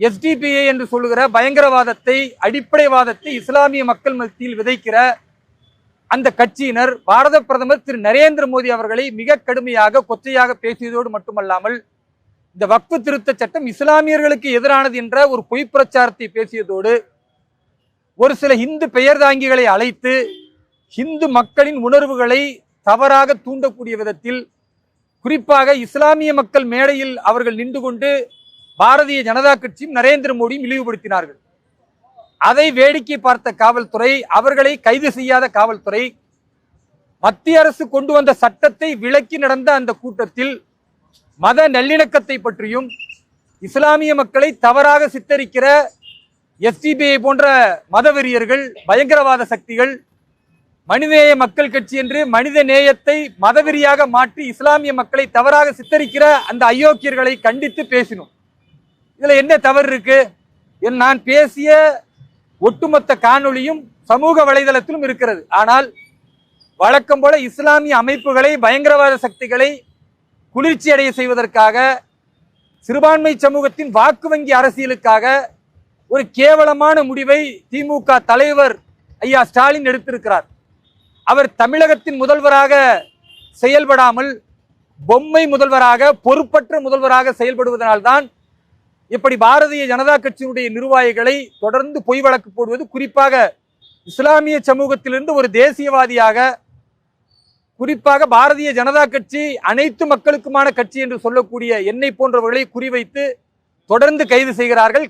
SDPI என்று சொல்லுகிற பயங்கரவாதத்தை அடிப்படைவாதத்தை இஸ்லாமிய மக்கள் மத்தியில் விதைக்கிற அந்த கட்சியினர் பாரத பிரதமர் திரு நரேந்திர மோடி அவர்களை மிக கடுமையாக கொச்சையாக பேசியதோடு மட்டுமல்லாமல் இந்த வக்ஃபு திருத்த சட்டம் இஸ்லாமியர்களுக்கு எதிரானது என்ற ஒரு பொய் பிரச்சாரத்தை பேசியதோடு ஒரு சில இந்து பெயர் தாங்கிகளை அழைத்து இந்து மக்களின் உணர்வுகளை தவறாக தூண்டக்கூடிய விதத்தில் குறிப்பாக இஸ்லாமிய மக்கள் மேடையில் அவர்கள் நின்று கொண்டு பாரதிய ஜனதா கட்சியும் நரேந்திர மோடியும் இழிவுபடுத்தினார்கள். அதை வேடிக்கை பார்த்த காவல்துறை அவர்களை கைது செய்யாத காவல்துறை மத்திய அரசு கொண்டு வந்த சட்டத்தை விலக்கி நடந்த அந்த கூட்டத்தில் மத நல்லிணக்கத்தை பற்றியும் இஸ்லாமிய மக்களை தவறாக சித்தரிக்கிற எஸ்டிபிஐ போன்ற மதவெறியர்கள் பயங்கரவாத சக்திகள் மனிதநேய மக்கள் கட்சி என்று மனித நேயத்தை மதவெறியாக மாற்றி இஸ்லாமிய மக்களை தவறாக சித்தரிக்கிற அந்த அயோக்கியர்களை கண்டித்து பேசினோம். இதில் என்ன தவறு இருக்கு? என் நான் பேசிய ஒட்டுமொத்த காணொளியும் சமூக வலைதளத்திலும் இருக்கிறது. ஆனால் வழக்கம் போல இஸ்லாமிய அமைப்புகளை பயங்கரவாத சக்திகளை குளிர்ச்சி அடைய செய்வதற்காக சிறுபான்மை சமூகத்தின் வாக்கு வங்கி அரசியலுக்காக ஒரு கேவலமான முடிவை திமுக தலைவர் ஐயா ஸ்டாலின் எடுத்திருக்கிறார். அவர் தமிழகத்தின் முதல்வராக செயல்படாமல் பொம்மை முதல்வராக பொறுப்பற்ற முதல்வராக செயல்படுவதனால்தான் இப்படி பாரதிய ஜனதா கட்சியினுடைய நிர்வாகிகளை தொடர்ந்து பொய் வழக்கு போடுவது குறிப்பாக இஸ்லாமிய சமூகத்திலிருந்து ஒரு தேசியவாதியாக குறிப்பாக பாரதிய ஜனதா கட்சி அனைத்து மக்களுக்குமான கட்சி என்று சொல்லக்கூடிய என்னை போன்றவர்களை குறிவைத்து தொடர்ந்து கைது செய்கிறார்கள்.